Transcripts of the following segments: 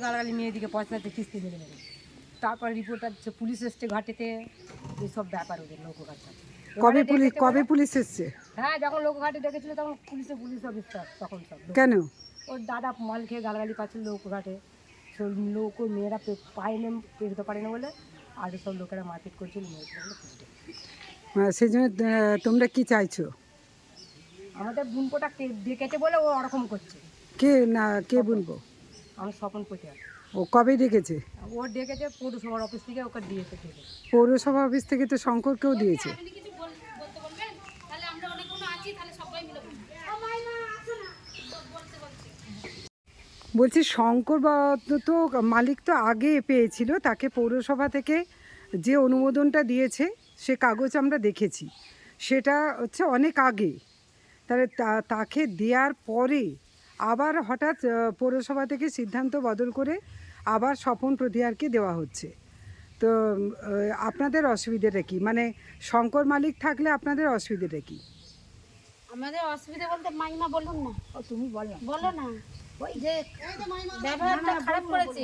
গালাগালি মেয়েদিকে পয়সাতে কিস্তি মেরে মেরে তারপর রিপোর্টার পুলিশ এসছে ঘাটেতে। এইসব ব্যাপার ওদের নৌকোঘাটটা কবে পুলিশ কবে পুলিশ এসছে? হ্যাঁ যখন নৌকোঘাটে ডেকেছিল তখন পুলিশে পুলিশ অফিসার তখন সব কেন? ওর দাদা মাল খেয়ে গালাগালি পাচ্ছিল নৌকোঘাটে সব নৌকো মেয়েরা পে- পায় না পেরোতে পারে না বলে আর সব লোকেরা মারপিট করছিল পুলিশে। আহ, সেই জন্য তোমরা কি চাইছো? আমাদের বুনপোটা কে- ডেকেছে বলে ও ওরকম করছে। কে না কে বলব আমার স্বপন পটিয়া ও কবে ডেকেছে? ও ডেকেছে পৌরসভার অফিস থেকে ওকে দিয়েছে পৌরসভা অফিস থেকে তো শঙ্করকেও দিয়েছে। বলছি শঙ্কর বা- তো- তো মালিক তো আগে পেয়েছিল তাকে পৌরসভা থেকে যে অনুমোদনটা দিয়েছে সে কাগজ আমরা দেখেছি। সেটা হচ্ছে অনেক আগে। তাহলে তা- তাকে দেওয়ার পরে আবার হঠাৎ পৌরসভা থেকে সিদ্ধান্ত বদল করে আবার স্বপন প্রতিহারকে দেওয়া হচ্ছে। তো আপনাদের অসুবিধাটা কি? মানে শঙ্কর মালিক থাকলে আপনাদের অসুবিধাটা কি? আমাদের অসুবিধা বলতে মাইমা বলুন না। ও তুমি বল না। বলো না। ওই যে ব্যবহারটা খারাপ করেছে।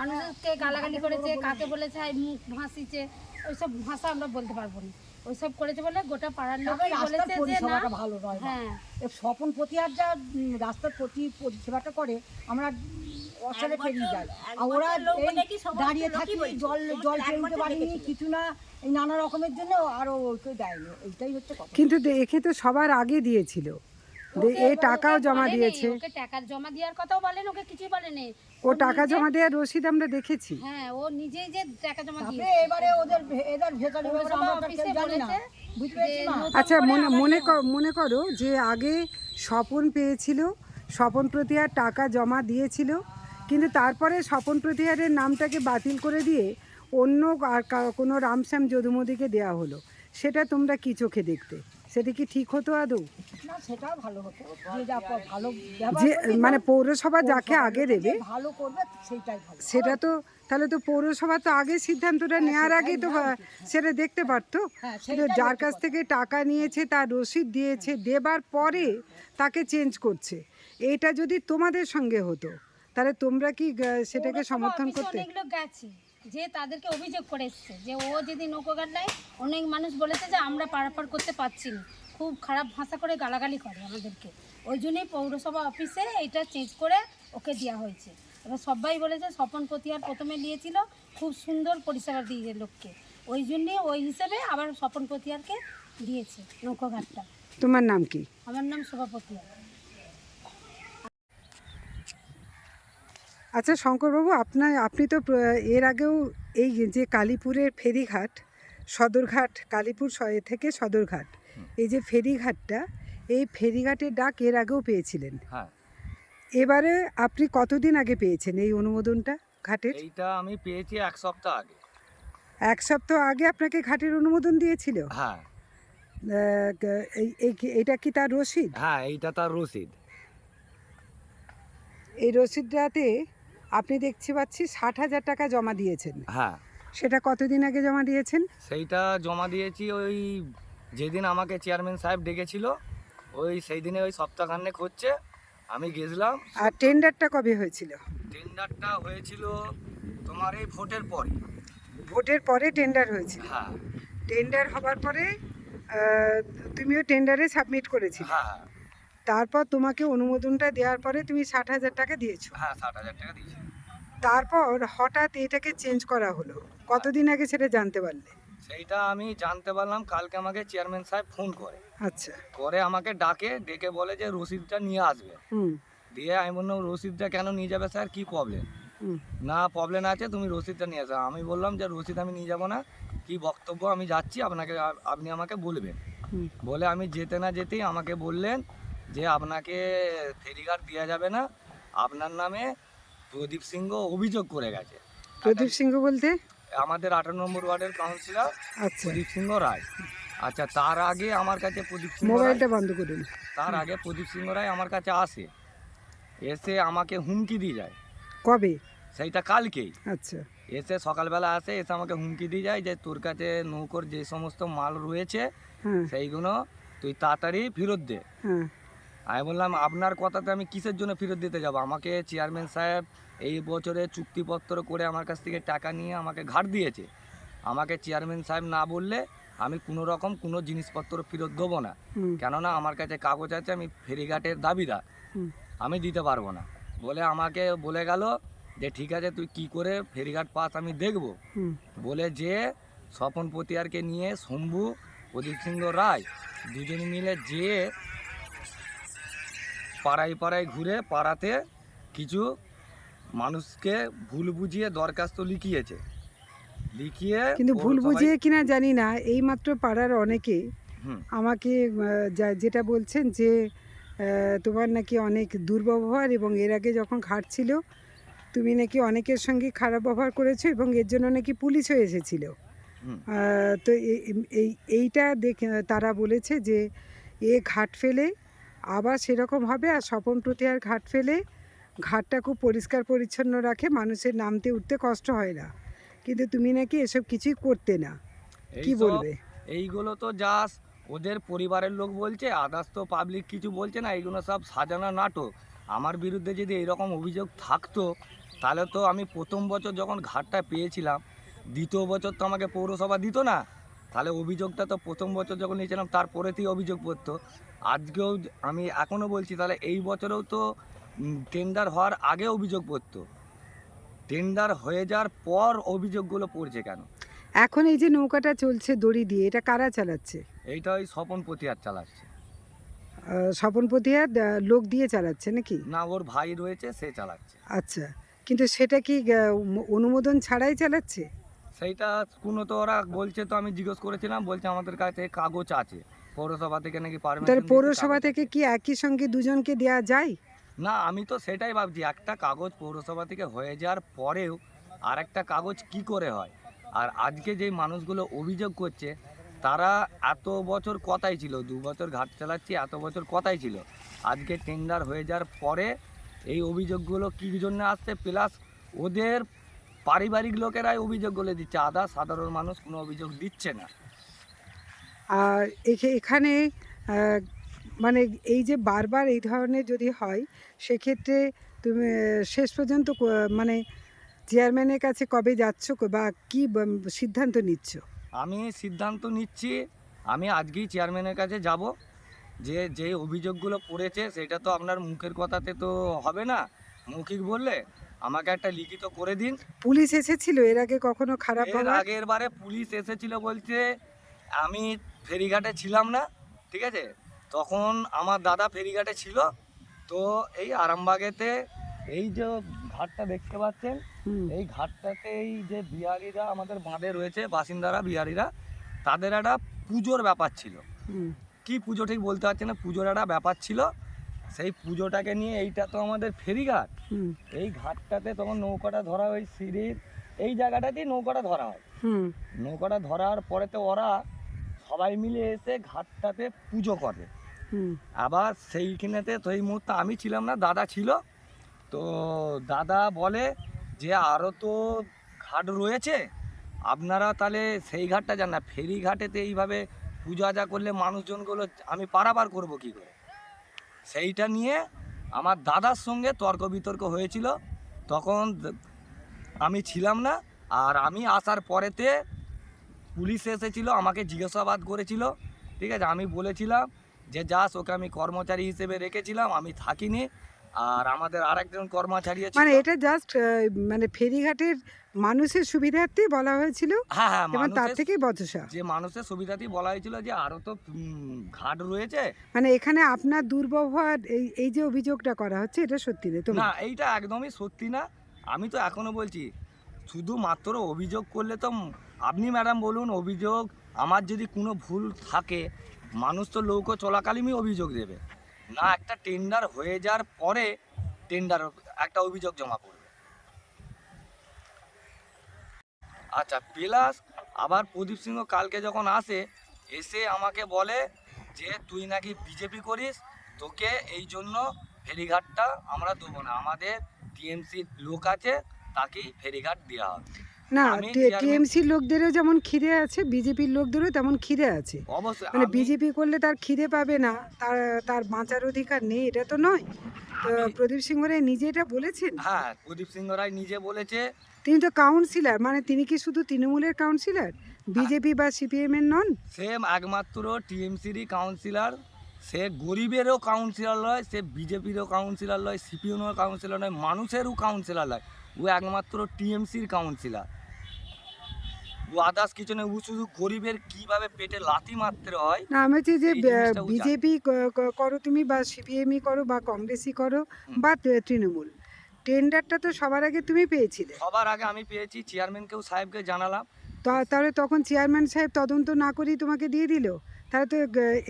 মানুষকে গালাগালি করেছে কাকে বলেছে আই মুখ ভাসিছে ওইসব ভাষা আমরা বলতে পারব না। ওইসব করেছে বলে গোটা পাড়ার লোক বলেছে যে না পরিষেবাটা ভালো নয় হ্যাঁ। এ স্বপন প্রতিহার যা রাস্তার প্রতি পরিষেবাটা করে আমরা অসলে পেরিয়ে যাই। আর ওরা এই দাঁড়িয়ে থাকি জল জল ফেলতে পারিনি কিছু না এই নানা রকমের জন্য আরও ওকে দেয়নি। এইটাই হচ্ছে কথা। কিন্তু দেখে তো সবার আগে দিয়েছিল। এ টাকাও জমা দিয়েছে। ওকে টাকা জমা দেওয়ার কথাও বলেন ওকে কিছুই বলেনি ও টাকা জমা দেওয়ার রসিদ আমরা দেখেছি। হ্যাঁ ও নিজেই যে টাকা জমা তারপরে এবারে ওদের এদের ভেতরে অফিসে বলেছে আচ্ছা মনে মনে। মনে করো যে আগে স্বপন পেয়েছিল স্বপন প্রতিহার টাকা জমা দিয়েছিল কিন্তু তারপরে স্বপন প্রতিহারের নামটাকে বাতিল করে দিয়ে অন্য আর কোনো রামশ্যাম যদুমদিকে দেওয়া হলো। সেটা তোমরা কি চোখে দেখতে? সেটা কি ঠিক হতো আদৌ? না সেটাও ভালো হতো। যে যা ভালো যে মানে পৌরসভা যাকে আগে দেবে ভালো করবে সেইটাই ভালো। সেটা তো তাহলে তো পৌরসভা তো আগে সিদ্ধান্তটা নেওয়ার আগে তো সেটা দেখতে পারতো। হ্যাঁ, কিন্তু যার কাছ থেকে টাকা নিয়েছে তার রসিদ দিয়েছে দেবার পরে তাকে চেঞ্জ করছে। এটা যদি তোমাদের সঙ্গে হতো তাহলে তোমরা কি সেটাকে সমর্থন করতে? গেছে। যে তাদেরকে অভিযোগ করে এসছে যে ও যদি নৌকোঘাট নেয় অনেক মানুষ বলেছে যে আমরা পারাপার করতে পারছি না। খুব খারাপ ভাষা করে গালাগালি করে আমাদেরকে। ওই জন্যই পৌরসভা অফিসে এটা চেঞ্জ করে ওকে দেওয়া হয়েছে। এবার সবাই বলেছে স্বপন প্রতিহার প্রথমে নিয়েছিল খুব সুন্দর পরিষেবা দিয়েছে লোককে। ওই জন্যে ওই হিসেবে আবার স্বপন প্রতিহারকে দিয়েছে নৌকোঘাটটা তোমার নাম কি? আমার নাম শোভা প্রতিহার। আচ্ছা শঙ্করবাবু আপনার আপনি তো এর আগেও এই যে কালীপুরের ফেরিঘাট সদরঘাট কালীপুর থেকে সদরঘাট এই যে ফেরিঘাটটা এই ফেরিঘাটের ডাক এর আগেও পেয়েছিলেন। হ্যাঁ। এবারে আপনি কতদিন আগে পেয়েছেন এই অনুমোদনটা ঘাটের? এইটা আমি পেয়েছি এক সপ্তাহ আগে। এক সপ্তাহ আগে আপনাকে ঘাটের অনুমোদন দিয়েছিল? হ্যাঁ। এটা কি তার রসিদ? হ্যাঁ এইটা তার রসিদ। এই রসিদটাতে আপনি দেখছি পাচ্ছি ষাট হাজার টাকা জমা দিয়েছেন। হ্যাঁ। সেটা কতদিন আগে জমা দিয়েছেন? সেইটা জমা দিয়েছি ওই যেদিন আমাকে চেয়ারম্যান সাহেব ডেকেছিল ওই সেই দিনে ওই সপ্তাহখানেক হচ্ছে আমি গেছিলাম। আর টেন্ডারটা কবে হয়েছিল? টেন্ডারটা হয়েছিল তোমার এই ভোটের পরে। ভোটের পরে টেন্ডার হয়েছিল। হ্যাঁ। টেন্ডার হবার পরে তুমিও টেন্ডারে সাবমিট করেছিলে। হ্যাঁ। তারপর তোমাকে অনুমোদনটা দেওয়ার পরে তুমি ষাট হাজার টাকা দিয়েছ। হ্যাঁ ষাট হাজার টাকা দিয়েছি। তারপর হঠাৎ এটাকে চেঞ্জ করা হলো। কতদিন আগে সেটা জানতে পারলে? সেইটা আমি জানতে পারলাম কালকে আমাকে চেয়ারম্যান সাহেব ফোন করে। আচ্ছা। করে আমাকে ডাকে ডেকে বলে যে রসিদটা নিয়ে আসবে। হুম। দিয়ে আমি বললাম রসিদটা কেন নিয়ে যাবে স্যার কী প্রবলেম না প্রবলেম আছে তুমি রসিদটা নিয়ে আসো। আমি বললাম যে রসিদ আমি নিয়ে যাব না। কি বক্তব্য আমি যাচ্ছি আপনাকে আপনি আমাকে বলবেন। বলে আমি যেতে না যেতেই আমাকে বললেন যে আপনাকে ফেরিঘাট দেওয়া যাবে না। আপনার নামে প্রদীপ সিংহ অভিযোগ করে গেছে। প্রদীপ সিংহ বলতে? আমাদের আঠারো নম্বর ওয়ার্ডের কাউন্সিলর আচ্ছা। প্রদীপ সিংহ রায়। আচ্ছা তার আগে আমার কাছে প্রদীপ সিংহ মোবাইলটা বন্ধ করুন। তার আগে প্রদীপ সিংহ রায় আমার কাছে আসে। এসে আমাকে হুমকি দিয়ে যায়। কবে? সেইটা কালকেই। আচ্ছা। এসে সকালবেলা আসে এসে আমাকে হুমকি দিয়ে যায় যে তোর কাছে নৌকোর যে সমস্ত মাল রয়েছে হ্যাঁ। সেইগুলো তুই তাড়াতাড়ি ফেরত দে। হ্যাঁ। আমি বললাম আপনার কথাতে আমি কিসের জন্য ফেরত দিতে যাব? আমাকে চেয়ারম্যান সাহেব এই বছরে চুক্তিপত্র করে আমার কাছ থেকে টাকা নিয়ে আমাকে ঘাট দিয়েছে। আমাকে চেয়ারম্যান সাহেব না বললে আমি কোনো রকম কোনো জিনিসপত্র ফেরত দেবো না। কেননা আমার কাছে কাগজ আছে আমি ফেরিঘাটের দাবিদার। আমি দিতে পারব না। বলে আমাকে বলে গেল যে ঠিক আছে তুই কি করে ফেরিঘাট পাস আমি দেখব। বলে যে স্বপন পতিয়ারকে নিয়ে শম্ভু প্রদীপ সিংহ রায় দুজনে মিলে যে পাড়ায় পাড়ায় ঘুরে পাড়াতে কিছু মানুষকে ভুল বুঝিয়ে দরখাস্ত লিখিয়েছে। লিখিয়ে কিন্তু ভুল বুঝিয়ে কিনা জানি না এইমাত্র পাড়ার অনেকে আমাকে যেটা বলছেন যে তোমার নাকি অনেক দুর্ব্যবহার এবং এর আগে যখন ঘাট ছিল তুমি নাকি অনেকের সঙ্গে খারাপ ব্যবহার করেছ এবং এর জন্য নাকি পুলিশও এসেছিল। তো এই এইটা দেখে তারা বলেছে যে এ ঘাট ফেলে আবার সেরকম হবে আর স্বপন প্রতিহার ঘাট ফেলে ঘাটটা খুব পরিষ্কার পরিচ্ছন্ন রাখে মানুষের নামতে উঠতে কষ্ট হয় না। কিন্তু তুমি নাকি এসব কিছুই করতে না। কি বলবে? এইগুলো তো জাস্ট ওদের পরিবারের লোক বলছে আদার্স তো পাবলিক কিছু বলছে না এইগুলো সব সাজানো নাটক। আমার বিরুদ্ধে যদি এরকম অভিযোগ থাকতো তাহলে তো আমি প্রথম বছর যখন ঘাটটা পেয়েছিলাম দ্বিতীয় বছর তো আমাকে পৌরসভা দিত না। তাহলে অভিযোগটা তো প্রথম বছর যখন নিয়েছিলাম তারপরেতেই অভিযোগ পড়তো। আজকেও আমি এখনও বলছি তাহলে এই বছরেও তো টেন্ডার হওয়ার আগে অভিযোগ পড়তো। টেন্ডার হয়ে যাওয়ার পর অভিযোগগুলো পড়ছে কেন? এখন এই যে নৌকাটা চলছে দড়ি দিয়ে এটা কারা চালাচ্ছে? এইটা ওই স্বপন প্রতিহার চালাচ্ছে। স্বপন প্রতিহার লোক দিয়ে চালাচ্ছে নাকি? না ওর ভাই রয়েছে সে চালাচ্ছে। আচ্ছা কিন্তু সেটা কি অনুমোদন ছাড়াই চালাচ্ছে? সেইটা কোনো তো ওরা বলছে তো আমি জিজ্ঞেস করেছিলাম বলছে আমাদের কাছে কাগজ আছে। পৌরসভা থেকে নাকি তাহলে পৌরসভা থেকে কি একই সঙ্গে দুজনকে দেয়া যায়? না আমি তো সেটাই ভাবছি একটা কাগজ পৌরসভা থেকে হয়ে যাওয়ার পরেও আর একটা কাগজ কি করে হয়? আর আজকে যেই মানুষগুলো অভিযোগ করছে তারা এত বছর কথাই ছিল দু বছর ঘাট চালাচ্ছি এত বছর কথাই ছিল। আজকে টেন্ডার হয়ে যাওয়ার পরে এই অভিযোগগুলো কী জন্য আসছে? প্লাস ওদের পারিবারিক লোকেরাই অভিযোগগুলো দিচ্ছে আদা সাধারণ মানুষ কোনো অভিযোগ দিচ্ছে না। আর এখে- এখানে মানে এই যে বারবার এই ধরনের যদি হয় সেক্ষেত্রে তুমি শেষ পর্যন্ত মানে চেয়ারম্যানের কাছে কবে যাচ্ছ বা কি সিদ্ধান্ত নিচ্ছ? আমি সিদ্ধান্ত নিচ্ছি আমি আজকেই চেয়ারম্যানের কাছে যাব। যে যে অভিযোগগুলো পড়েছে সেটা তো আপনার মুখের কথাতে তো হবে না। মৌখিক বললে আমাকে একটা লিখিত করে দিন। পুলিশ এসেছিল? এর আগে কখনো খারাপ আগের বারে পুলিশ এসেছিল বলছে আমি ফেরিঘাটে ছিলাম না ঠিক আছে? তখন আমার দাদা ফেরিঘাটে ছিল তো এই আরামবাগেতে এই যে ঘাটটা দেখতে পাচ্ছেন এই ঘাটটাতে এই যে বিহারিরা আমাদের বাঁধে রয়েছে বাসিন্দারা বিহারিরা তাদের একটা পুজোর ব্যাপার ছিল। কি পুজো ঠিক বলতে পারছি না পুজোর একটা ব্যাপার ছিল। সেই পুজোটাকে নিয়ে এইটা তো আমাদের ফেরিঘাট। এই ঘাটটাতে তখন নৌকাটা ধরা ওই সিঁড়ির এই জায়গাটাতেই নৌকাটা ধরা হয়। নৌকাটা ধরার পরে তো ওরা সবাই মিলে এসে ঘাটটাতে পুজো করে। আবার সেইখানেতে তো এই মুহূর্তে আমি ছিলাম না দাদা ছিল। তো দাদা বলে যে আরও তো ঘাট রয়েছে আপনারা তাহলে সেই ঘাটটা যান না ফেরি ঘাটেতে এইভাবে পুজো আজা করলে মানুষজনগুলো আমি পারাপার করব কি করে? সেইটা নিয়ে আমার দাদার সঙ্গে তর্ক বিতর্ক হয়েছিল। তখন আমি ছিলাম না আর আমি আসার পরেতে পুলিশ এসেছিল আমাকে জিজ্ঞাসাবাদ করেছিল। ঠিক আছে আমি বলেছিলাম যে যাস ওকে আমি কর্মচারী হিসেবে রেখেছিলাম আমি থাকিনি। আর আমাদের আরেকজন কর্মচারী ছিল। মানে এটা জাস্ট মানে ফেরিঘাটের মানুষের সুবিধার্থে বলা হয়েছিল? হ্যাঁ হ্যাঁ এবং তার থেকেই বচসা? যে মানুষের সুবিধাতেই বলা হয়েছিল যে আরও তো ঘাট রয়েছে। মানে এখানে আপনার দুর্ব্যবহার এই এই যে অভিযোগটা করা হচ্ছে এটা সত্যি না না এইটা একদমই সত্যি না। আমি তো এখনও বলছি শুধুমাত্র অভিযোগ করলে তো আপনি ম্যাডাম বলুন, অভিযোগ, আমার যদি কোনো ভুল থাকে, মানুষ তো লৌকো চলাকালীনই অভিযোগ দেবে। না, একটা টেন্ডার হয়ে যাওয়ার পরে টেন্ডার একটা অভিযোগ জমা পড়বে। আচ্ছা প্লাস আবার প্রদীপ সিংহ কালকে যখন আসে, এসে আমাকে বলে যে, তুই নাকি বিজেপি করিস? তোকে এই জন্য ফেরিঘাটটা আমরা দেবো না। আমাদের টিএমসির লোক আছে, তাকেই ফেরিঘাট দেওয়া হবে। না টিএমসির লোকদেরও যেমন খিদে আছে বিজেপির লোকদেরও তেমন খিদে আছে। মানে বিজেপি করলে তার খিদে পাবে না তার তার বাঁচার অধিকার নেই এটা তো নয়। প্রদীপ সিংহ রায় নিজে এটা বলেছেন? হ্যাঁ প্রদীপ সিংহ রায় নিজে বলেছে। তিনি তো কাউন্সিলর মানে তিনি কি শুধু তৃণমূলের কাউন্সিলর? বিজেপি বা সিপিএম এর নন? সেম একমাত্র টিএমসিরই কাউন্সিলর সে গরিবেরও কাউন্সিলর নয় সে বিজেপিরও কাউন্সিলর নয় সিপিএমেরও কাউন্সিলর নয় মানুষেরও কাউন্সিলর নয় ও একমাত্র টিএমসির কাউন্সিলর। আদার্স কিছু নেই শুধু গরিবের কীভাবে পেটে লাথি মারতে হয় না আমি হচ্ছে যে। বিজেপি করো তুমি বা সিপিএমই করো বা কংগ্রেসই করো বা তৃণমূল টেন্ডারটা তো সবার আগে তুমি পেয়েছিলে। সবার আগে আমি পেয়েছি চেয়ারম্যানকেও সাহেবকে জানালাম। তাহলে তখন চেয়ারম্যান সাহেব তদন্ত না করেই তোমাকে দিয়ে দিল? তাহলে তো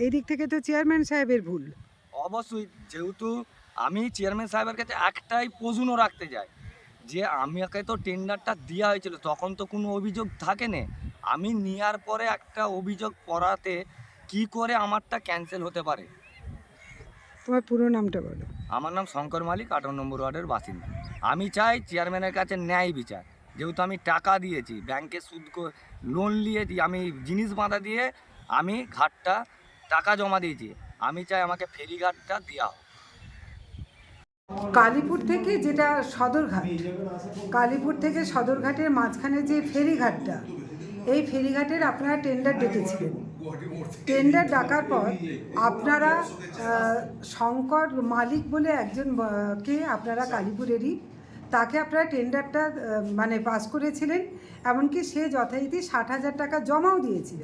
এই দিক থেকে তো চেয়ারম্যান সাহেবের ভুল। অবশ্যই যেহেতু আমি চেয়ারম্যান সাহেবের কাছে একটাই প্রশ্ন রাখতে যাই। যে আমাকে তো টেন্ডারটা দেওয়া হয়েছিল তখন তো কোনো অভিযোগ থাকে না আমি নেওয়ার পরে একটা অভিযোগ পড়াতে কি করে আমারটা ক্যান্সেল হতে পারে? তোমার পুরো নামটা বলো। আমার নাম শঙ্কর মালিক আঠারো নম্বর ওয়ার্ডের বাসিন্দা। আমি চাই চেয়ারম্যানের কাছে ন্যায় বিচার। যেহেতু আমি টাকা দিয়েছি ব্যাংকে সুদ লোন নিয়েছি আমি জিনিস বাঁধা দিয়ে আমি ঘাটটা টাকা জমা দিয়েছি। আমি চাই আমাকে ফেরিঘাটটা দেওয়া হোক। কালীপুর থেকে যেটা সদরঘাট, কালীপুর থেকে সদরঘাটের মাঝখানে যে ফেরিঘাটটা, এই ফেরিঘাটের আপনারা টেন্ডার ডেকেছিলেন। টেন্ডার ডাকার পর আপনারা শঙ্কর মালিক বলে একজন কে আপনারা কালীপুরেরই, তাকে আপনারা টেন্ডারটা মানে পাস করেছিলেন, এমনকি সে যথারীতি ষাট হাজার টাকা জমাও দিয়েছিল।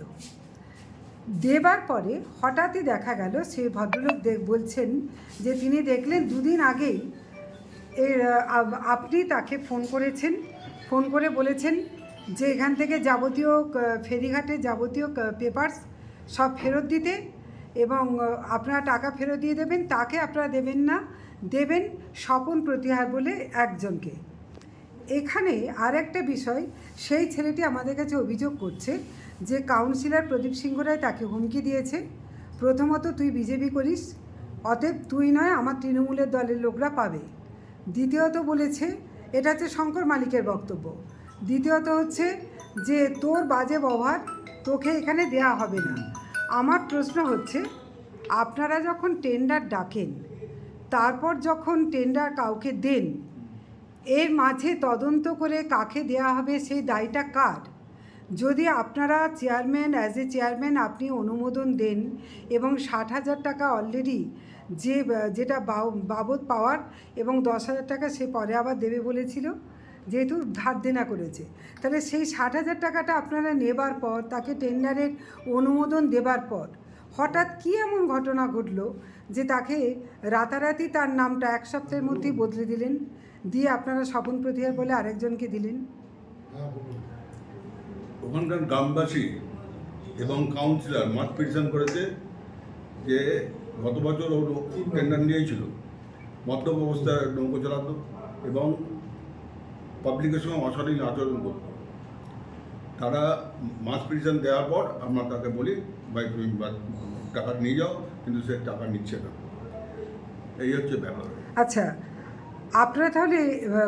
দেবার পরে হঠাৎই দেখা গেল সেই ভদ্রলোক বলছেন যে তিনি দেখলেন দুদিন আগেই এর আপনি তাকে ফোন করেছেন ফোন করে বলেছেন যে এখান থেকে যাবতীয় আহ, ফেরিঘাটের যাবতীয় পেপারস সব ফেরত দিতে এবং আপনারা টাকা ফেরত দিয়ে দেবেন তাকে আপনারা দেবেন না দেবেন স্বপন প্রতিহার বলে একজনকে। এখানে আর একটা বিষয়, সেই ছেলেটি আমাদের কাছে অভিযোগ করছে যে কাউন্সিলর প্রদীপ সিংহ রায় তাকে হুমকি দিয়েছে। প্রথমত, তুই বিজেপি করিস, অতএব তুই নয়, আমার তৃণমূলের দলের লোকরা পাবে। দ্বিতীয়ত বলেছে, এটা হচ্ছে শঙ্কর মালিকের বক্তব্য। দ্বিতীয়ত হচ্ছে, যে তোর বাজে ব্যবহার তোকে এখানে দেয়া হবে না। আমার প্রশ্ন হচ্ছে, আপনারা যখন টেন্ডার ডাকেন, তারপর যখন টেন্ডার কাউকে দেন এর মাঝে তদন্ত করে কাকে দেয়া হবে সেই দায়টা কার? যদি আপনারা চেয়ারম্যান অ্যাজ এ চেয়ারম্যান আপনি অনুমোদন দেন এবং ষাট হাজার টাকা অলরেডি যে, যেটা বাবদ পাওয়ার এবং দশ হাজার টাকা সে পরে আবার দেবে বলেছিল, যেহেতু ধার দেনা করেছে, তাহলে সেই ষাট হাজার টাকাটা আপনারা নেবার পর, তাকে টেন্ডারের অনুমোদন দেবার পর, হঠাৎ কী এমন ঘটনা ঘটলো যে তাকে রাতারাতি তার নামটা এক সপ্তাহের মধ্যেই বদলে দিলেন? দিয়ে আপনারা স্বপন প্রতিহার বলে আরেকজনকে দিলেন। ওখানকার গ্রামবাসী এবং কাউন্সিলর মাঠ পিটিশন করেছে যে গত বছর ও টেন্ডার নিয়েছিল। মদ্যপ অবস্থায় নৌকো চালাতো এবং পাবলিকের সঙ্গে অশালীন আচরণ করত। তারা মাছ পিটিশন দেওয়ার পর আমরা তাকে বলি ভাই তুমি টাকা নিয়ে যাও কিন্তু সে টাকা নিচ্ছে না। এই হচ্ছে ব্যাপার। আচ্ছা আপনারা তাহলে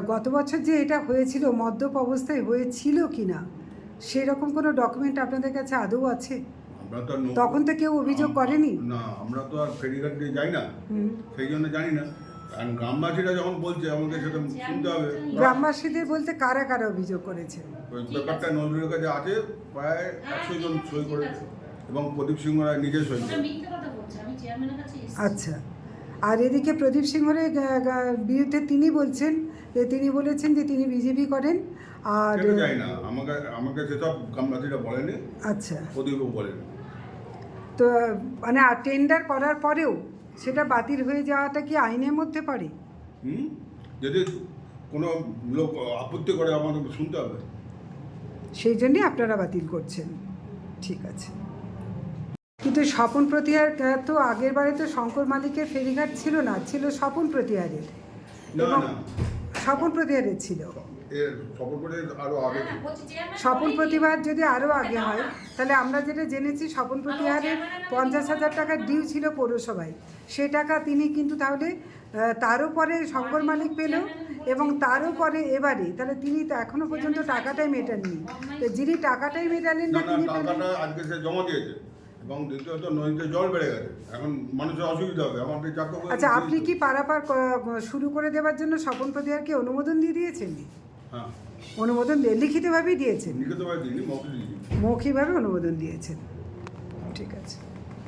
গত বছর যে এটা হয়েছিল মদ্যপ অবস্থায় হয়েছিল কি না সেরকম কোনো ডকুমেন্ট আপনাদের কাছে আদৌ আছে? তখন তো কেউ অভিযোগ করেনি। না আমরা তো আর ফেরিঘাট দিয়ে যাই না। সেই জন্য জানি না। কারণ গ্রামবাসীরা যখন বলছে আমাকে সেটা শুনতে হবে। গ্রামবাসীদের বলতে কারা কারা অভিযোগ করেছে? ব্যাপারটা নজরুলের কাছে আছে প্রায় একশো জন সই করেছে। এবং প্রদীপ সিংহ রায় নিজে সই করেছে। মিথ্যে কথা বলছে আমি চেয়ারম্যানের কাছে এসেছি। আচ্ছা। আর এদিকে প্রদীপ গা- বিরুদ্ধে তিনি বলছেন যে তিনি বলেছেন যে তিনি বিজেপি করেন আর না। আমাকে আমাকে সেসব বলেনি। আচ্ছা। প্রদীপও বলেনি। তো মানে টেন্ডার করার পরেও সেটা বাতিল হয়ে যাওয়াটা কি আইনের মধ্যে পড়ে? হুম? যদি কোনো লোক আপত্তি করে শুনতে হবে। সেই জন্যই আপনারা বাতিল করছেন। ঠিক আছে। কিন্তু স্বপন প্রতিহার তো আগের বারে তো শঙ্কর মালিকের ফেরিঘাট ছিল না ছিল স্বপন প্রতিহারের। এবং স্বপন প্রতিহারের ছিল। স্বপন। প্রতিবাদ যদি আরও আগে হয় তাহলে আমরা যেটা জেনেছি স্বপন প্রতিহারের পঞ্চাশ হাজার টাকা ডিউ ছিল পৌরসভায়। সে টাকা তিনি কিন্তু তাহলে তারও পরে শঙ্কর মালিক পেল এবং তারও পরে এবারে তাহলে তিনি তো এখনও পর্যন্ত টাকাটাই মেটাননি। তো যিনি টাকাটাই মেটালেন না তিনি পেলেন জমা দিয়েছে। এবং দ্বিতীয়ত নদীতে জল বেড়ে গেছে। এখন মানুষের অসুবিধা হবে। আমাদের চাকর আচ্ছা আপনি কি পারাপার শুরু করে দেওয়ার জন্য স্বপন প্রতিহারকে অনুমোদন দিয়ে দিয়েছেন? হ্যাঁ। অনুমোদন দিয়ে লিখিতভাবেই দিয়েছেন? লিখিতভাবে দিইনি। মৌখিকভাবে অনুমোদন দিয়েছেন। ঠিক আছে।